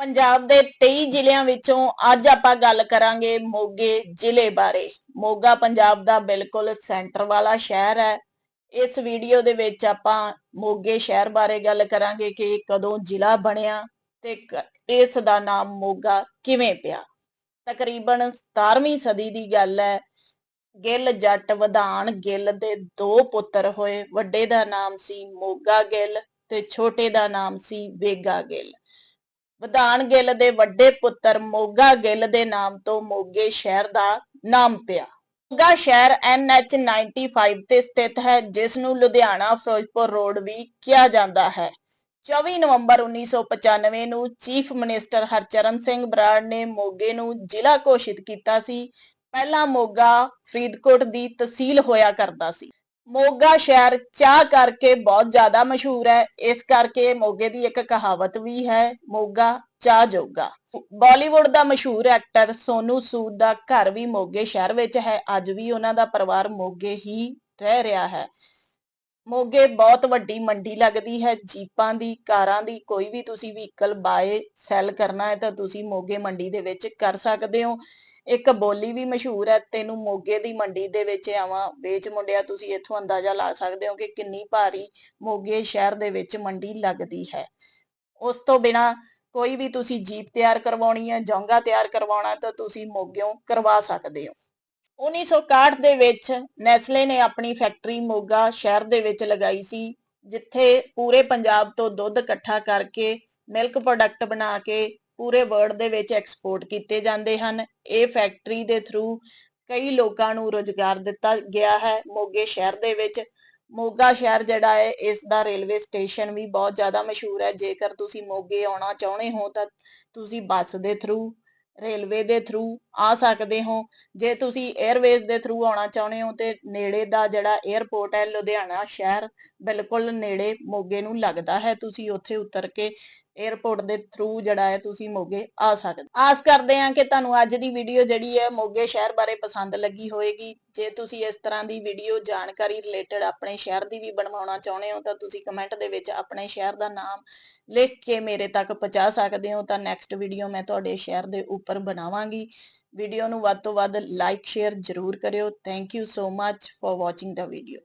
ਪੰਜਾਬ ਦੇ 23 ਜ਼ਿਲ੍ਹਿਆਂ ਵਿੱਚੋਂ ਅੱਜ ਆਪਾਂ ਗੱਲ ਕਰਾਂਗੇ ਮੋਗੇ ਜ਼ਿਲ੍ਹੇ ਬਾਰੇ। ਮੋਗਾ, ਪੰਜਾਬ ਦਾ ਬਿਲਕੁਲ ਸੈਂਟਰ ਵਾਲਾ ਸ਼ਹਿਰ ਹੈ। ਇਸ ਵੀਡੀਓ ਦੇ ਵਿੱਚ ਆਪਾਂ ਮੋਗੇ ਸ਼ਹਿਰ ਬਾਰੇ ਗੱਲ ਕਰਾਂਗੇ ਕਿ ਕਦੋਂ ਜ਼ਿਲ੍ਹਾ ਬਣਿਆ ਤੇ ਇਸ ਦਾ ਨਾਮ ਮੋਗਾ ਕਿਵੇਂ ਪਿਆ। ਤਕਰੀਬਨ 17ਵੀਂ ਸਦੀ ਦੀ ਗੱਲ ਹੈ। ਗਿੱਲ ਜੱਟ ਵਧਾਨ ਗਿੱਲ ਦੇ ਦੋ ਪੁੱਤਰ ਹੋਏ। ਵੱਡੇ ਦਾ ਨਾਮ ਸੀ ਮੋਗਾ ਗਿੱਲ ਤੇ ਛੋਟੇ ਦਾ ਨਾਮ ਸੀ ਵੇਗਾ ਗਿੱਲ। ਵਧਾਨ ਗਿੱਲ ਦੇ ਵੱਡੇ ਪੁੱਤਰ ਮੋਗਾ ਗਿੱਲ ਦੇ ਨਾਮ ਤੋਂ ਮੋਗੇ ਸ਼ਹਿਰ ਦਾ ਨਾਮ ਪਿਆ। ਮੋਗਾ ਸ਼ਹਿਰ NH 95 ਤੇ ਸਥਿਤ ਹੈ, ਜਿਸ ਨੂੰ ਲੁਧਿਆਣਾ ਫਿਰੋਜ਼ਪੁਰ ਰੋਡ ਵੀ ਕਿਹਾ ਜਾਂਦਾ ਹੈ। 24 ਨਵੰਬਰ 1995 ਨੂੰ ਚੀਫ ਮਿਨਿਸਟਰ ਹਰਚਰਨ ਸਿੰਘ ਬਰਾੜ ਨੇ ਮੋਗੇ ਨੂੰ ਜ਼ਿਲ੍ਹਾ ਘੋਸ਼ਿਤ ਕੀਤਾ ਸੀ। ਪਹਿਲਾਂ ਮੋਗਾ ਫਰੀਦਕੋਟ ਦੀ ਤਹਿਸੀਲ ਹੋਇਆ ਕਰਦਾ ਸੀ। ਮੋਗਾ ਸ਼ਹਿਰ ਚਾਹ ਕਰਕੇ ਬਹੁਤ ਜ਼ਿਆਦਾ ਮਸ਼ਹੂਰ ਹੈ। ਇਸ ਕਰਕੇ ਮੋਗੇ ਦੀ ਇੱਕ ਕਹਾਵਤ ਵੀ ਹੈ, ਮੋਗਾ ਚਾਹ ਜੋਗਾ। ਬਾਲੀਵੁੱਡ ਦਾ ਮਸ਼ਹੂਰ ਐਕਟਰ ਸੋਨੂ ਸੂਦ ਦਾ ਘਰ ਵੀ ਮੋਗੇ ਸ਼ਹਿਰ ਵਿੱਚ ਹੈ। ਅੱਜ ਵੀ ਉਹਨਾਂ ਦਾ ਪਰਿਵਾਰ ਮੋਗੇ ਹੀ ਰਹਿ ਰਿਹਾ ਹੈ। ਮੋਗੇ ਬਹੁਤ ਵੱਡੀ ਮੰਡੀ ਲੱਗਦੀ ਹੈ, ਜੀਪਾਂ ਦੀ, ਕਾਰਾਂ ਦੀ, ਕੋਈ ਵੀ ਤੁਸੀਂ ਵਹੀਕਲ ਬਾਏ ਸੈਲ ਕਰਨਾ ਹੈ ਤਾਂ ਤੁਸੀਂ ਮੋਗੇ ਮੰਡੀ ਦੇ ਵਿੱਚ ਕਰ ਸਕਦੇ ਹੋ। ਇੱਕ ਬੋਲੀ ਵੀ ਮਸ਼ਹੂਰ ਹੈ, ਤੈਨੂੰ ਮੋਗੇ ਦੀ ਮੰਡੀ ਦੇ ਵਿੱਚ ਆਵਾਂ, ਵੇਚ ਮੁੰਡਿਆ, ਤੁਸੀਂ ਇੱਥੋਂ ਅੰਦਾਜ਼ਾ ਲਾ ਸਕਦੇ ਹੋ ਕਿ ਕਿੰਨੀ ਭਾਰੀ ਮੋਗੇ ਸ਼ਹਿਰ ਦੇ ਵਿੱਚ ਮੰਡੀ ਲੱਗਦੀ ਹੈ। ਉਸ ਤੋਂ ਬਿਨਾ ਕੋਈ ਵੀ ਤੁਸੀਂ ਜੀਪ ਤਿਆਰ ਕਰਵਾਉਣੀ ਹੈ, ਜੋਂਗਾ ਤਿਆਰ ਕਰਵਾਉਣਾ ਤਾਂ ਤੁਸੀਂ ਮੋਗਿਓਂ ਕਰਵਾ ਸਕਦੇ ਹੋ। 1961 ਦੇ ਵਿੱਚ ਨੈਸਲੇ ਨੇ ਆਪਣੀ ਫੈਕਟਰੀ ਮੋਗਾ ਸ਼ਹਿਰ ਦੇ ਵਿੱਚ ਲਗਾਈ ਸੀ, ਜਿੱਥੇ ਪੂਰੇ ਪੰਜਾਬ ਤੋਂ ਦੁੱਧ ਇਕੱਠਾ ਕਰਕੇ ਮਿਲਕ ਪ੍ਰੋਡਕਟ ਬਣਾ ਕੇ ਪੂਰੇ ਵਰਲਡ ਦੇ ਵਿੱਚ ਐਕਸਪੋਰਟ ਕੀਤੇ ਜਾਂਦੇ ਹਨ। ਇਹ ਫੈਕਟਰੀ ਦੇ ਥਰੂ ਕਈ ਲੋਕਾਂ ਨੂੰ ਰੋਜ਼ਗਾਰ ਦਿੱਤਾ ਗਿਆ ਹੈ। ਮੋਗੇ ਸ਼ਹਿਰ ਦੇ ਵਿੱਚ, ਮੋਗਾ ਸ਼ਹਿਰ ਜਿਹੜਾ ਹੈ, ਇਸ ਦਾ ਰੇਲਵੇ ਸਟੇਸ਼ਨ ਵੀ ਬਹੁਤ ਜ਼ਿਆਦਾ ਮਸ਼ਹੂਰ ਹੈ। ਜੇਕਰ ਤੁਸੀਂ ਮੋਗੇ ਆਉਣਾ ਚਾਹੁੰਦੇ ਹੋ ਤਾਂ ਤੁਸੀਂ ਬੱਸ ਦੇ ਥਰੂ ਰੇਲਵੇ ਦੇ ਥਰੂ ਆ ਸਕਦੇ ਹੋ। ਜੇ ਤੁਸੀਂ 에ਅਰਵੇਜ਼ ਦੇ ਥਰੂ ਆਉਣਾ ਚਾਹੁੰਦੇ ਹੋ ਤੇ ਨੇੜੇ ਦਾ ਜਿਹੜਾ 에ਅਰਪੋਰਟ ਹੈ ਲੁਧਿਆਣਾ ਸ਼ਹਿਰ ਬਿਲਕੁਲ ਨੇੜੇ ਮੋਗੇ ਨੂੰ ਲੱਗਦਾ ਹੈ। ਤੁਸੀਂ ਉੱਥੇ ਉਤਰ ਕੇ 에ਅਰਪੋਰਟ ਦੇ ਥਰੂ ਜਿਹੜਾ ਹੈ ਤੁਸੀਂ ਮੋਗੇ ਆ ਸਕਦੇ ਆਸ ਕਰਦੇ ਹਾਂ ਕਿ ਤੁਹਾਨੂੰ ਅੱਜ ਦੀ ਵੀਡੀਓ ਜਿਹੜੀ ਹੈ ਮੋਗੇ ਸ਼ਹਿਰ ਬਾਰੇ ਪਸੰਦ ਲੱਗੀ ਹੋਵੇਗੀ ਜੇ ਤੁਸੀਂ ਇਸ ਤਰ੍ਹਾਂ ਦੀ ਵੀਡੀਓ ਜਾਣਕਾਰੀ ਰਿਲੇਟਡ ਆਪਣੇ ਸ਼ਹਿਰ ਦੀ ਵੀ ਬਣਵਾਉਣਾ ਚਾਹੁੰਦੇ ਹੋ, ਤਾਂ ਤੁਸੀਂ ਕਮੈਂਟ ਦੇ ਵਿੱਚ ਆਪਣੇ ਸ਼ਹਿਰ ਦਾ ਨਾਮ ਲਿਖ ਕੇ ਮੇਰੇ ਤੱਕ ਪਹੁੰਚਾ ਸਕਦੇ ਹੋ। ਤਾਂ ਨੈਕਸਟ ਵੀਡੀਓ ਮੈਂ ਤੁਹਾਡੇ ਸ਼ਹਿਰ ਦੇ ਉੱਪਰ ਬਣਾਵਾਂਗੀ। ਵੀਡੀਓ ਨੂੰ ਵੱਧ ਤੋਂ ਵੱਧ ਲਾਈਕ ਸ਼ੇਅਰ ਜ਼ਰੂਰ ਕਰਿਓ। Thank you so much for watching the video